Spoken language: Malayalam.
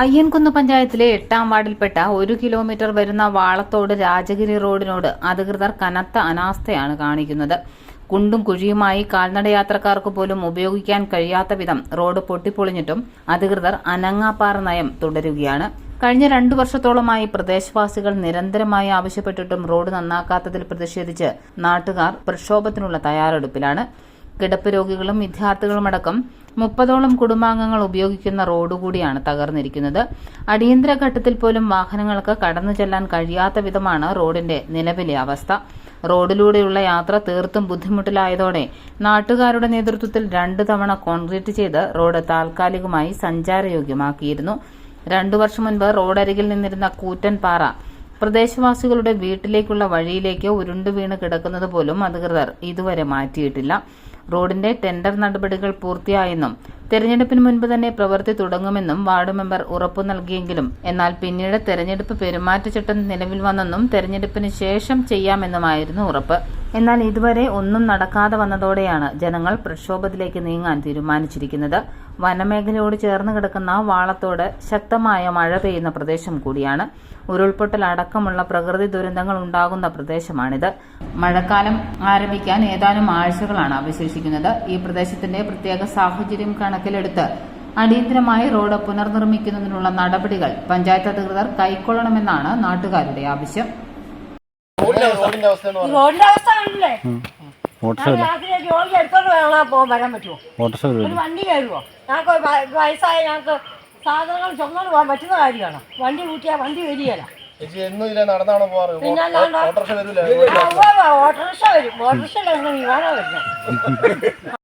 അയ്യൻകുന്ന് പഞ്ചായത്തിലെ എട്ടാം വാർഡിൽപ്പെട്ട ഒരു കിലോമീറ്റർ വരുന്ന വാളത്തോട് രാജഗിരി റോഡിനോട് അധികൃതർ കനത്ത അനാസ്ഥയാണ് കാണിക്കുന്നത്. കുണ്ടും കുഴിയുമായി കാൽനടയാത്രക്കാർക്ക് പോലും ഉപയോഗിക്കാൻ കഴിയാത്ത വിധം റോഡ് പൊട്ടിപ്പൊളിഞ്ഞിട്ടും അധികൃതർ അനങ്ങാപ്പാറ നയം തുടരുകയാണ്. കഴിഞ്ഞ രണ്ടു വർഷത്തോളമായി പ്രദേശവാസികൾ നിരന്തരമായി ആവശ്യപ്പെട്ടിട്ടും റോഡ് നന്നാക്കാത്തതിൽ പ്രതിഷേധിച്ച് നാട്ടുകാർ പ്രക്ഷോഭത്തിനുള്ള തയ്യാറെടുപ്പിലാണ്. കിടപ്പ് രോഗികളും വിദ്യാർത്ഥികളുമടക്കം മുപ്പതോളം കുടുംബാംഗങ്ങൾ ഉപയോഗിക്കുന്ന റോഡ് കൂടിയാണ് തകർന്നിരിക്കുന്നത്. അടിയന്തര ഘട്ടത്തിൽ പോലും വാഹനങ്ങൾക്ക് കടന്നു ചെല്ലാൻ കഴിയാത്ത വിധമാണ് റോഡിന്റെ നിലവിലെ അവസ്ഥ. റോഡിലൂടെയുള്ള യാത്ര തീർത്തും ബുദ്ധിമുട്ടിലായതോടെ നാട്ടുകാരുടെ നേതൃത്വത്തിൽ രണ്ടു തവണ കോൺക്രീറ്റ് ചെയ്ത് റോഡ് താൽക്കാലികമായി സഞ്ചാരയോഗ്യമാക്കിയിരുന്നു. രണ്ടു വർഷം മുൻപ് റോഡരികിൽ നിന്നിരുന്ന കൂറ്റൻ പാറ പ്രദേശവാസികളുടെ വീട്ടിലേക്കുള്ള വഴിയിലേക്ക് ഉരുണ്ടു വീണ് കിടക്കുന്നത് പോലും അധികൃതർ ഇതുവരെ മാറ്റിയിട്ടില്ല. റോഡിന്റെ ടെൻഡർ നടപടികൾ പൂർത്തിയായെന്നും തെരഞ്ഞെടുപ്പിന് മുൻപ് തന്നെ പ്രവൃത്തി തുടങ്ങുമെന്നും വാർഡ് മെമ്പർ ഉറപ്പു നൽകിയെങ്കിലും എന്നാൽ പിന്നീട് തെരഞ്ഞെടുപ്പ് പെരുമാറ്റച്ചട്ടം നിലവിൽ വന്നെന്നും തെരഞ്ഞെടുപ്പിന് ശേഷം ചെയ്യാമെന്നുമായിരുന്നു ഉറപ്പ്. എന്നാൽ ഇതുവരെ ഒന്നും നടക്കാതെ വന്നതോടെയാണ് ജനങ്ങൾ പ്രക്ഷോഭത്തിലേക്ക് നീങ്ങാൻ തീരുമാനിച്ചിരിക്കുന്നത്. വനമേഖലയോട് ചേർന്ന് കിടക്കുന്ന വാളത്തോട് ശക്തമായ മഴ പെയ്യുന്ന പ്രദേശം കൂടിയാണ്. ഉരുൾപൊട്ടൽ അടക്കമുള്ള പ്രകൃതി ദുരന്തങ്ങൾ ഉണ്ടാകുന്ന പ്രദേശമാണിത്. മഴക്കാലം ആരംഭിക്കാൻ ഏതാനും ആഴ്ചകളാണ് അവശേഷിക്കുന്നത്. ഈ പ്രദേശത്തിന്റെ പ്രത്യേക സാഹചര്യം കണക്കിലെടുത്ത്. അടിയന്തരമായി റോഡ് പുനർനിർമ്മിക്കുന്നതിനുള്ള നടപടികൾ പഞ്ചായത്ത് അധികൃതർ കൈക്കൊള്ളണമെന്നാണ് നാട്ടുകാരുടെ ആവശ്യം. റോഡിന്റെ അവസ്ഥ അവസ്ഥ കണ്ടില്ലേ ഓട്ടോറിക്ഷ ഞാൻ രാത്രി ജോലി എടുത്തോണ്ട് വേണം പോകാൻ വരാൻ പറ്റുമോ ഒരു വരും. വണ്ടി കയറുമോ ഞങ്ങൾക്ക് ഒരു വയ- വയസ്സായ ഞങ്ങൾക്ക് സാധനങ്ങൾ ചുമന്നു പോകാൻ പറ്റുന്ന കാര്യമാണ്. വണ്ടി വരികയില്ല. ഓട്ടോറിക്ഷ വരും. ഓട്ടോറിക്ഷ എങ്ങനെ വിമാനം വരുന്നത്